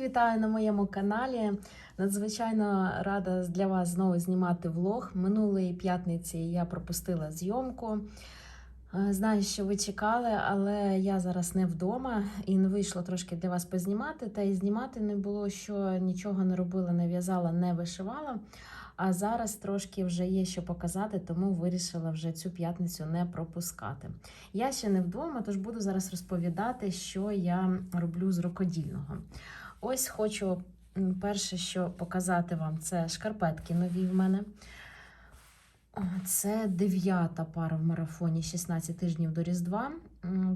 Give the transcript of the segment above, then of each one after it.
вітаю на моєму каналі. Надзвичайно рада для вас знову знімати влог. Минулої п'ятниці я пропустила зйомку. Е, Знаю, що ви чекали, але я зараз не вдома і не вийшло трошки для вас познімати. Та й знімати не було, що нічого не робила, не в'язала, не вишивала. А зараз трошки вже є що показати, тому вирішила вже цю п'ятницю не пропускати. Я ще не вдома, тож буду зараз розповідати, що я роблю з рукодільного. Ось хочу перше, що показати вам, це шкарпетки нові в мене. Це дев'ята пара в марафоні 16 тижнів до Різдва.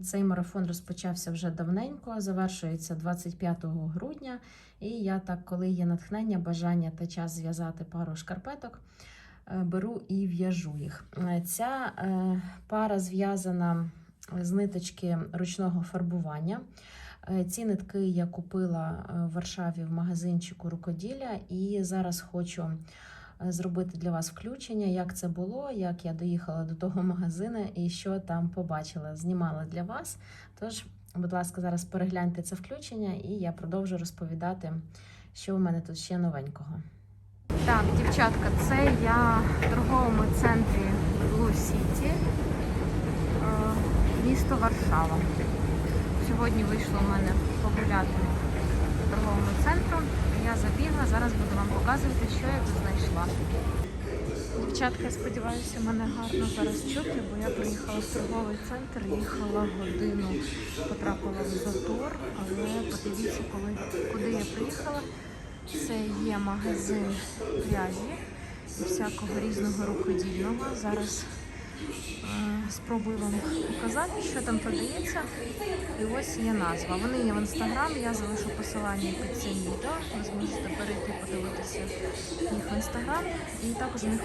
Цей марафон розпочався вже давненько, завершується 25 грудня. І я так, коли є натхнення, бажання та час зв'язати пару шкарпеток, е, беру і в'яжу їх. Е, Ця е, пара зв'язана з ниточки ручного фарбування. Е, Ці нитки я купила е, в Варшаві в магазинчику рукоділля, і зараз хочу е, зробити для вас включення, як це було, як я доїхала до того магазину і що там побачила. Знімала для вас. Тож, будь ласка, зараз перегляньте це включення, і я продовжу розповідати, що в мене тут ще новенького. Так, дівчатка, це я в торговому центрі City, е, місто Варшава. Сьогодні вийшло в мене погуляти торговому центру. Я забігла, зараз буду вам показувати, що я тут знайшла. Дівчатка, я сподіваюся, мене гарно зараз чути, бо я приїхала в торговий центр, їхала годину, потрапила в затор, але подивіться, коли, куди я приїхала. Це є магазин пряжі всякого різного рукодільного. Зараз спробую вам показати, що там продається. І ось є назва. Вони є в інстаграм. Я залишу посилання під цим відео. Ви зможете перейти подивитися їх в інстаграм. І також у них,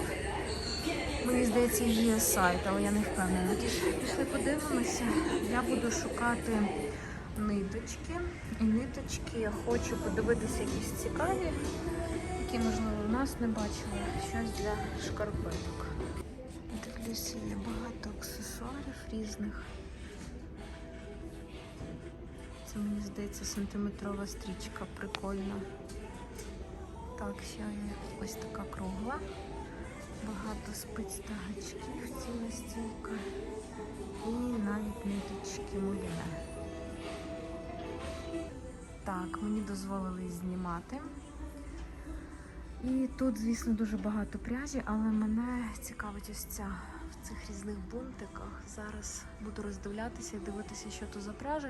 мені здається, є сайт, але я не впевнена. Пішли подивимося. Я буду шукати ниточки. І ниточки я хочу подивитися якісь цікаві, які, можливо, у нас не бачили. Щось для шкарпеток. Дивлюся, є багато аксесуарів різних. Це мені здається сантиметрова стрічка, прикольна. Так, ще є ось така кругла. Багато спиць та гачків ціла стійка. І навіть ниточки муліне. Так, мені дозволили знімати. І тут, звісно, дуже багато пряжі, але мене цікавить ось ця цих різних бунтиках. Зараз буду роздивлятися і дивитися, що то за пряжа,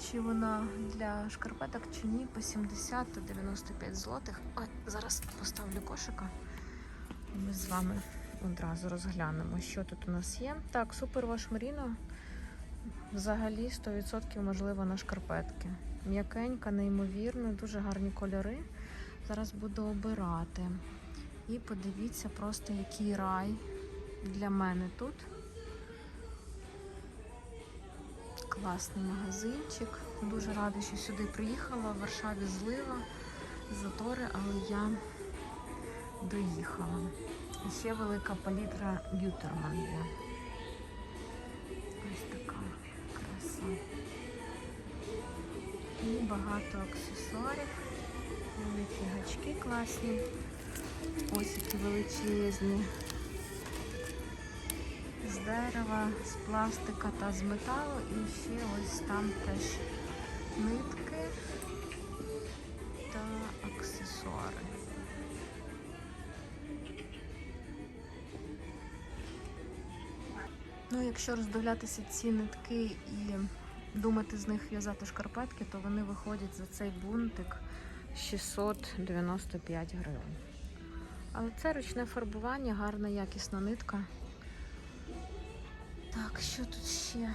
чи вона для шкарпеток, чи ні, по 70 та 95 злотих. Ой, зараз поставлю кошика. Ми з вами одразу розглянемо, що тут у нас є. Так, супер ваш Маріно. Взагалі 100% можливо на шкарпетки. М'якенька, неймовірно, дуже гарні кольори. Зараз буду обирати. І подивіться просто, який рай для мене тут. Класний магазинчик. Дуже рада, що сюди приїхала. В Варшаві злива, затори, але я доїхала. І ще велика палітра Гютерман є. Ось така краса. І багато аксесуарів. Великі гачки класні. Ось які величезні. З дерева, з пластика та з металу. І ще ось там теж нитки та аксесуари. Ну, якщо роздивлятися ці нитки і думати з них в'язати шкарпетки, то вони виходять за цей бунтик 695 гривень. Але це ручне фарбування, гарна якісна нитка. Так, що тут ще?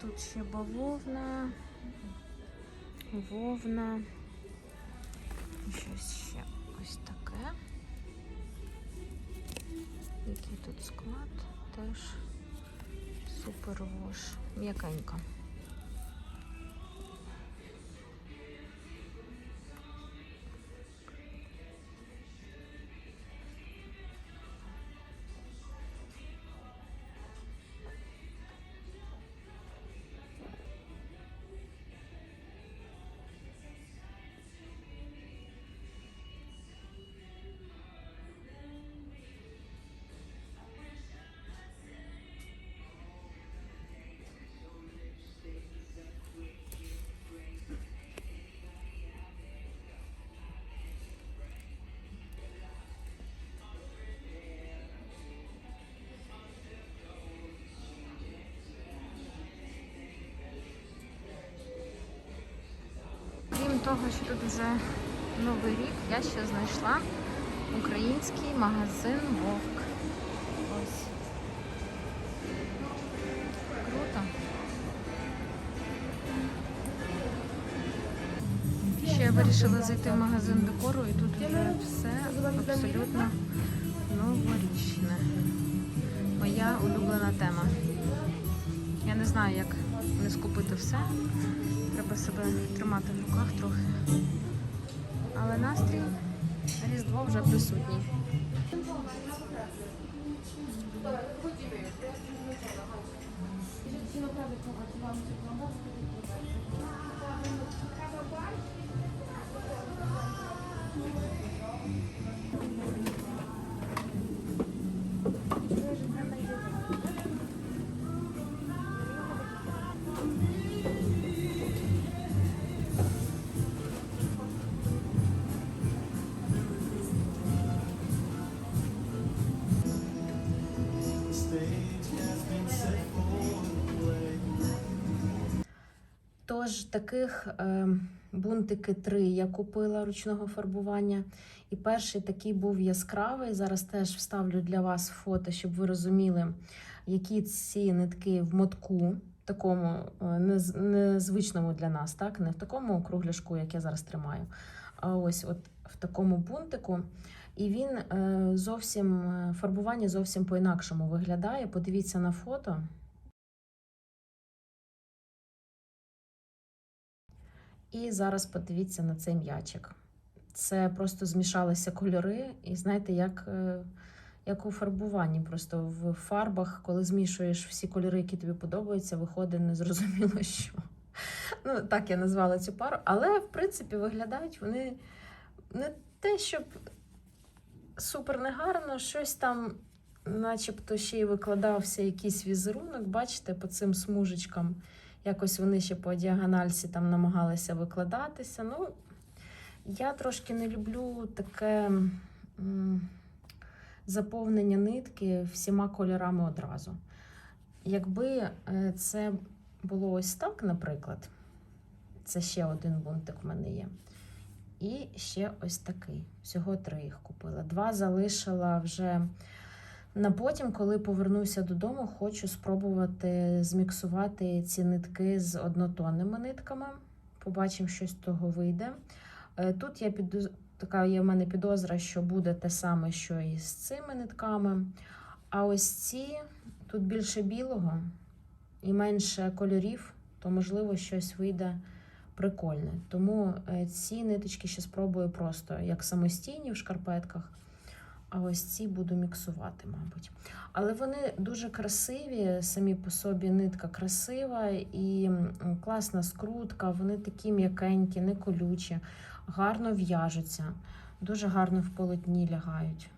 Тут ще бавовна, вовна. І щось ще ось таке. Який тут склад? Теж супер вош. Того, що тут вже новий рік, я ще знайшла український магазин Вовк. Ось. Круто. Ще я вирішила зайти в магазин декору і тут вже все абсолютно новорічне. Моя улюблена тема. Я не знаю, як не скупити все. Треба себе тримати в руках трохи. Але настрій Різдво вже присутній. Тож таких е, бунтики три я купила ручного фарбування. І перший такий був яскравий. Зараз теж вставлю для вас фото, щоб ви розуміли, які ці нитки в мотку, такому е, незвичному для нас, так? Не в такому кругляшку, як я зараз тримаю, а ось от в такому бунтику. І він е, зовсім е, фарбування зовсім по-інакшому виглядає. Подивіться на фото. І зараз подивіться на цей м'ячик. Це просто змішалися кольори, і знаєте, як, е, як у фарбуванні. Просто в фарбах, коли змішуєш всі кольори, які тобі подобаються, виходить незрозуміло що. Ну, так я назвала цю пару. Але, в принципі, виглядають вони не те, щоб супер негарно, щось там, начебто, ще й викладався якийсь візерунок, бачите, по цим смужечкам. Якось вони ще по діагональці там намагалися викладатися. Ну, я трошки не люблю таке заповнення нитки всіма кольорами одразу. Якби е, це було ось так, наприклад, це ще один бунтик в мене є. І ще ось такий. Всього три їх купила. Два залишила вже на потім, коли повернуся додому, хочу спробувати зміксувати ці нитки з однотонними нитками. Побачимо, що з того вийде. Е, Тут я підоз... така є в мене підозра, що буде те саме, що і з цими нитками. А ось ці тут більше білого і менше кольорів, то можливо щось вийде прикольне. Тому е, ці ниточки ще спробую просто як самостійні в шкарпетках. А ось ці буду міксувати, мабуть. Але вони дуже красиві, самі по собі нитка красива і класна скрутка, вони такі м'якенькі, не колючі, гарно в'яжуться, дуже гарно в полотні лягають.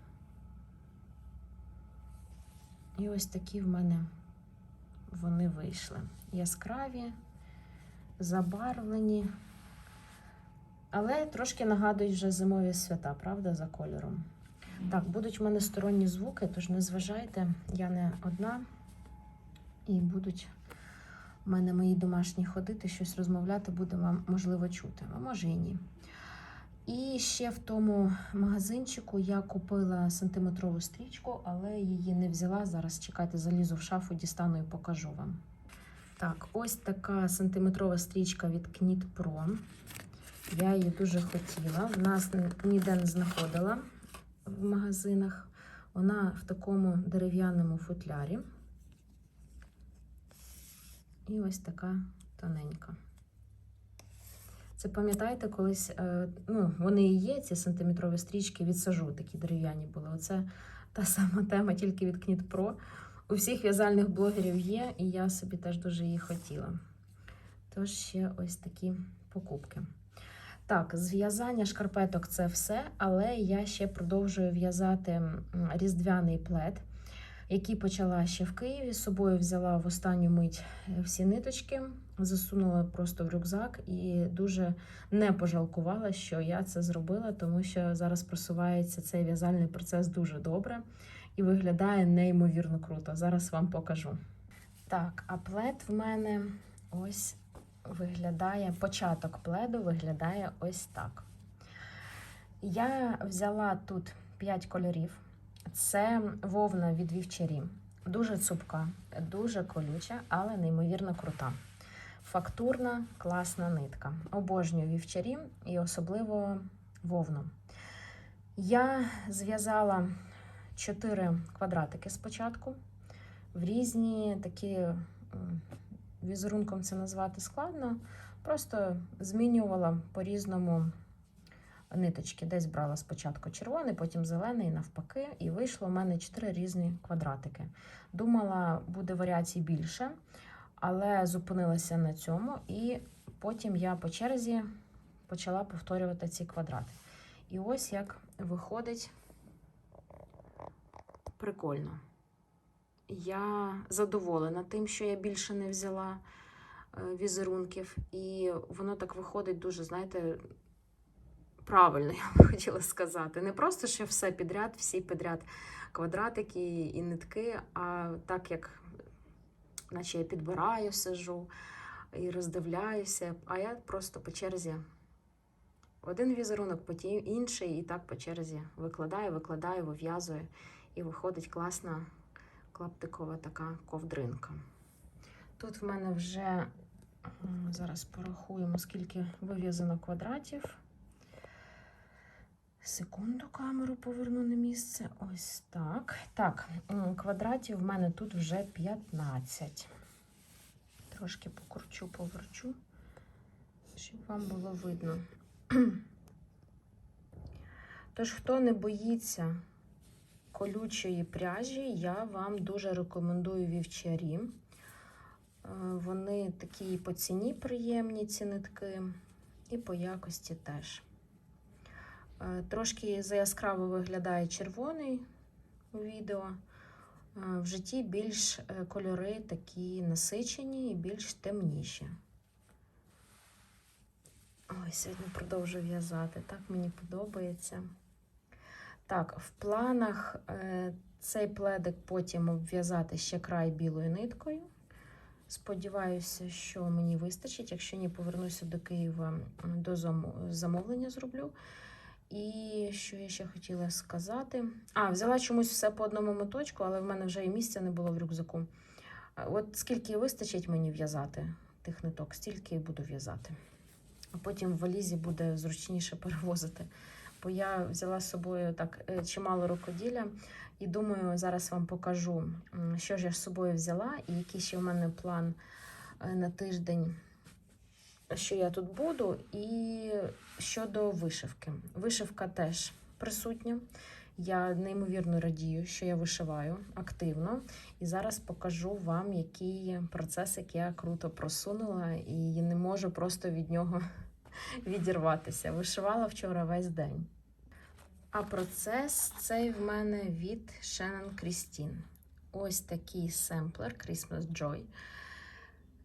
І ось такі в мене вони вийшли. Яскраві, забарвлені, але трошки нагадують вже зимові свята, правда, за кольором. Так, будуть в мене сторонні звуки, тож не зважайте, я не одна. І будуть в мене мої домашні ходити, щось розмовляти, буде вам можливо чути, а може і ні. І ще в тому магазинчику я купила сантиметрову стрічку, але її не взяла. Зараз чекайте, залізу в шафу, дістану і покажу вам. Так, ось така сантиметрова стрічка від Knit Pro. Я її дуже хотіла. В нас ніде не знаходила в магазинах. Вона в такому дерев'яному футлярі. І ось така тоненька. Це пам'ятаєте, колись, е, ну, вони і є, ці сантиметрові стрічки від сажу, такі дерев'яні були. Оце та сама тема, тільки від Pro. У всіх в'язальних блогерів є, і я собі теж дуже її хотіла. Тож ще ось такі покупки. Так, зв'язання шкарпеток це все, але я ще продовжую в'язати різдвяний плед, який почала ще в Києві. З собою взяла в останню мить е, всі ниточки, засунула просто в рюкзак і дуже не пожалкувала, що я це зробила, тому що зараз просувається цей в'язальний процес дуже добре і виглядає неймовірно круто. Зараз вам покажу. Так, а плед в мене ось виглядає, початок пледу виглядає ось так. Я взяла тут 5 кольорів. Це вовна від вівчарі. Дуже цупка, дуже колюча, але неймовірно крута. Фактурна, класна нитка. Обожнюю вівчарі і особливо вовну. Я зв'язала 4 квадратики спочатку. В різні такі візерунком це назвати складно. Просто змінювала по-різному ниточки. Десь брала спочатку червоний, потім зелений, навпаки, і вийшло у мене 4 різні квадратики. Думала, буде варіацій більше, але зупинилася на цьому, і потім я по черзі почала повторювати ці квадрати. І ось як виходить прикольно. Я задоволена тим, що я більше не взяла е, візерунків, і воно так виходить дуже, знаєте, правильно, я б хотіла сказати. Не просто, що все підряд, всі підряд квадратики і нитки, а так як, наче я підбираю, сижу і роздивляюся, а я просто по черзі один візерунок, потім інший, і так по черзі викладаю, викладаю, вив'язую, і виходить класна клаптикова така ковдринка. Тут в мене вже зараз порахуємо, скільки вив'язано квадратів. Секунду камеру поверну на місце. Ось так. Так, квадратів в мене тут вже 15. Трошки покручу, поверчу, щоб вам було видно. Тож, хто не боїться колючої пряжі, я вам дуже рекомендую вівчарі. Е, Вони такі по ціні приємні, ці нитки, і по якості теж. Е, Трошки заяскраво виглядає червоний у відео. Е, В житті більш кольори такі насичені і більш темніші. Ой, сьогодні продовжую в'язати. Так мені подобається. Так, в планах е, цей пледик потім обв'язати ще край білою ниткою. Сподіваюся, що мені вистачить. Якщо ні, повернуся до Києва до замовлення зроблю. І що я ще хотіла сказати? А, взяла чомусь все по одному моточку, але в мене вже і місця не було в рюкзаку. От скільки вистачить мені в'язати тих ниток, стільки і буду в'язати. А потім в валізі буде зручніше перевозити. Бо я взяла з собою так е, чимало рукоділля, і думаю, зараз вам покажу, що ж я з собою взяла, і який ще в мене план е, на тиждень, що я тут буду. І щодо вишивки. Вишивка теж присутня. Я неймовірно радію, що я вишиваю активно. І зараз покажу вам, який процесик я круто просунула, і не можу просто від нього відірватися. Вишивала вчора весь день. А процес цей в мене від Shannon Christine. Ось такий семплер Christmas Joy.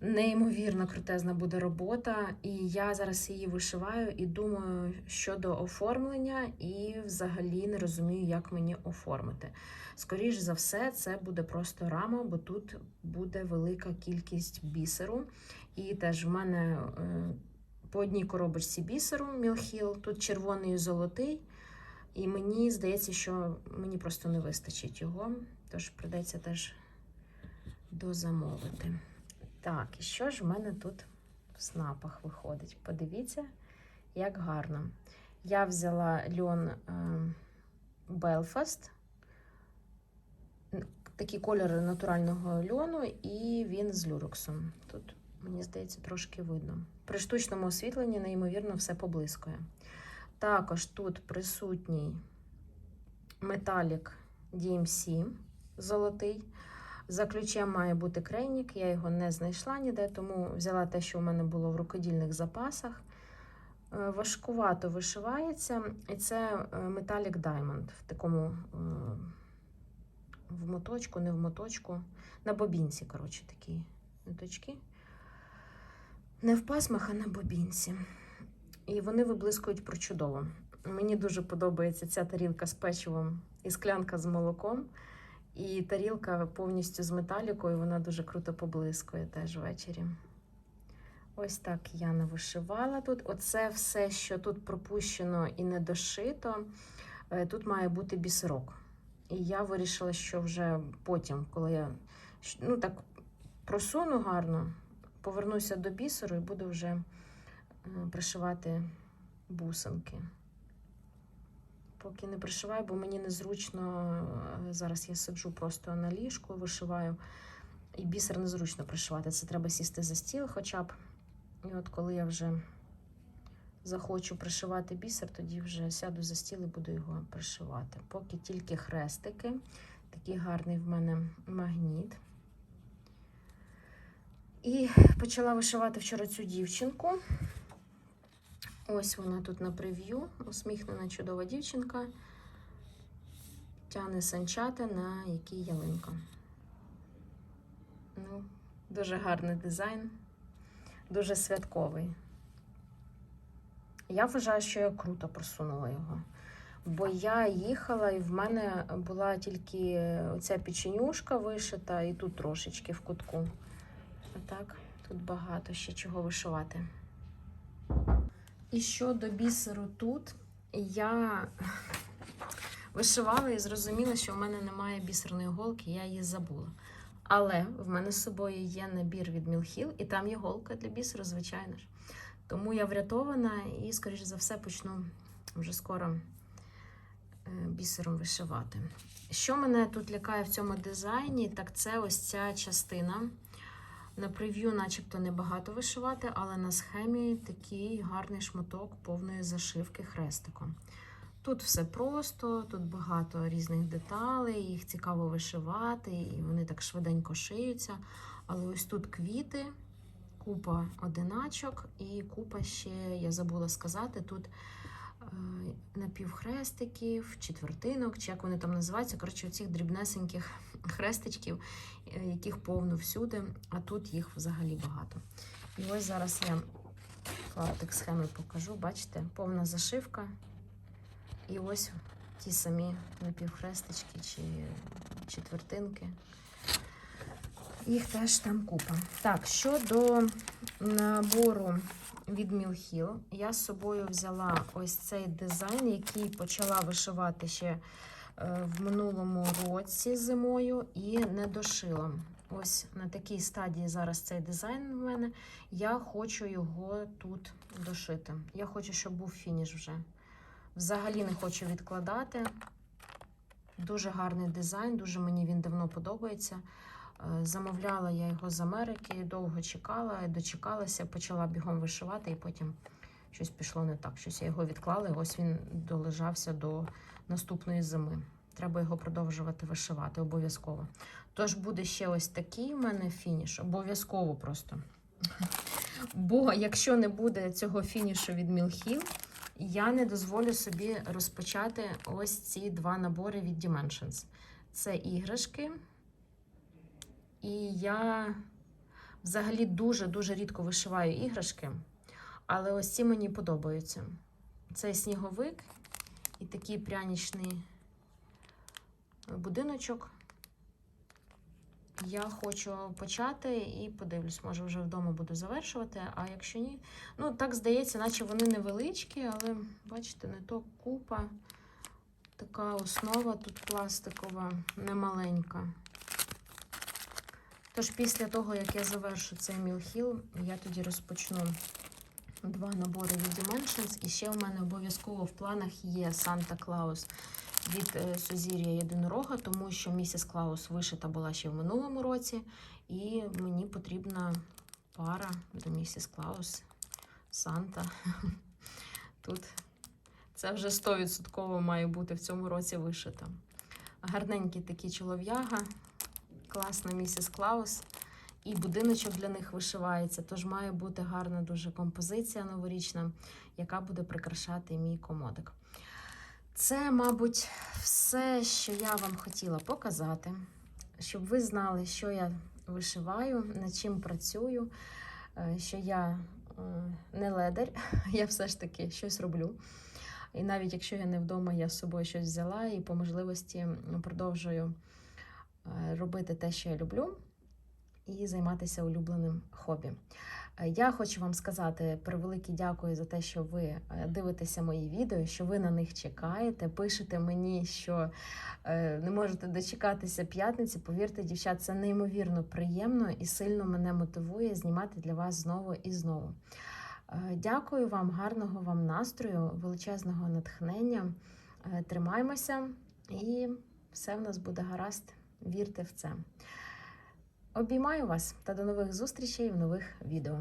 Неймовірно крутезна буде робота, і я зараз її вишиваю і думаю щодо оформлення, і взагалі не розумію, як мені оформити. Скоріш за все, це буде просто рама, бо тут буде велика кількість бісеру. І теж в мене е, по одній коробочці бісеру Мілхіл, тут червоний і золотий. І мені здається, що мені просто не вистачить його, тож придеться теж дозамовити. Так, і що ж в мене тут в снапах виходить? Подивіться, як гарно. Я взяла льон е, Belfast, такі кольори натурального льону, і він з люрексом. Тут, мені здається, трошки видно. При штучному освітленні, неймовірно, все поблискує. Також тут присутній металік DMC золотий. За ключем має бути крейнік, я його не знайшла ніде, тому взяла те, що у мене було в рукодільних запасах. Е, Важкувато вишивається, і це е, Metallic Diamond в такому е, в моточку, не в моточку, на бобінці, коротше, такі ниточки. Не в пасмах, а на бобінці. І вони виблискують прочудово. Мені дуже подобається ця тарілка з печивом і склянка з молоком. І тарілка повністю з металікою, вона дуже круто поблискує теж ввечері. Ось так я навишивала тут. Оце все, що тут пропущено і не дошито, е, тут має бути бісерок. І я вирішила, що вже потім, коли я ну, так просуну гарно, повернуся до бісеру і буду вже пришивати бусинки. Поки не пришиваю, бо мені незручно. е, Зараз я сиджу просто на ліжку, вишиваю, і бісер незручно пришивати. Це треба сісти за стіл хоча б. І от коли я вже захочу пришивати бісер, тоді вже сяду за стіл і буду його пришивати. Поки тільки хрестики. Такий гарний в мене магніт. І почала вишивати вчора цю дівчинку. Ось вона тут на прев'ю. Усміхнена чудова дівчинка. Тяне санчата, на якій ялинка. Ну, дуже гарний дизайн, дуже святковий. Я вважаю, що я круто просунула його. Бо я їхала, і в мене була тільки оця печенюшка вишита, і тут трошечки в кутку. Так, тут багато ще чого вишивати. І щодо бісеру тут, я вишивала і зрозуміла, що в мене немає бісерної голки, я її забула. Але в мене з собою є набір від Мілхіл, і там є голка для бісеру, звичайно ж. Тому я врятована і, скоріш за все, почну вже скоро е, бісером вишивати. Що мене тут лякає в цьому дизайні, так це ось ця частина. На прев'ю, начебто, небагато вишивати, але на схемі такий гарний шматок повної зашивки хрестиком. Тут все просто, тут багато різних деталей, їх цікаво вишивати, і вони так швиденько шиються. Але ось тут квіти, купа одиначок і купа ще, я забула сказати, тут напівхрестиків, четвертинок, чи як вони там називаються. Коротше, оцих дрібнесеньких хрестичків, е, яких повно всюди, а тут їх взагалі багато. І ось зараз я клаптик схеми покажу. Бачите, повна зашивка. І ось ті самі напівхрестички чи четвертинки. Їх теж там купа. Так, щодо набору від Мілхіл, я з собою взяла ось цей дизайн, який почала вишивати ще е, в минулому році зимою і не дошила. Ось на такій стадії зараз цей дизайн в мене. Я хочу його тут дошити. Я хочу, щоб був фініш вже. Взагалі не хочу відкладати. Дуже гарний дизайн, дуже мені він давно подобається. Е, Замовляла я його з Америки, довго чекала, дочекалася, почала бігом вишивати, і потім щось пішло не так. Щось я його відклала, і ось він долежався до наступної зими. Треба його продовжувати вишивати обов'язково. Тож буде ще ось такий в мене фініш, обов'язково просто. Бо якщо не буде цього фінішу від Мілхіл, я не дозволю собі розпочати ось ці два набори від Dimensions. Це іграшки. І я взагалі дуже-дуже рідко вишиваю іграшки, але ось ці мені подобаються. Це сніговик і такий прянічний будиночок. Я хочу почати і подивлюсь, може вже вдома буду завершувати, а якщо ні, ну так здається, наче вони невеличкі, але бачите, не то купа. Така основа тут пластикова, немаленька. Тож після того, як я завершу цей мілхіл, я тоді розпочну два набори від Dimensions. І ще в мене обов'язково в планах є Санта Клаус від е, Сузір'я Єдинорога, тому що місіс Клаус вишита була ще в минулому році, і мені потрібна пара до місіс Клаус Санта. Тут це вже 100% має бути в цьому році вишита. Гарненький такий чолов'яга, класна місіс Клаус. І будиночок для них вишивається, тож має бути гарна дуже композиція новорічна, яка буде прикрашати мій комодик. Це, мабуть, все, що я вам хотіла показати, щоб ви знали, що я вишиваю, над чим працюю, е, що я е, не ледар, я все ж таки щось роблю. І навіть якщо я не вдома, я з собою щось взяла і по можливості продовжую робити те, що я люблю, і займатися улюбленим хобі. Е, Я хочу вам сказати превелике дякую за те, що ви е, дивитеся мої відео, що ви на них чекаєте. Пишете мені, що е, не можете дочекатися п'ятниці. Повірте, дівчат, це неймовірно приємно і сильно мене мотивує знімати для вас знову і знову. Е, Дякую вам, гарного вам настрою, величезного натхнення. Е, Тримаймося і все в нас буде гаразд. Вірте в це. Обіймаю вас та до нових зустрічей в нових відео.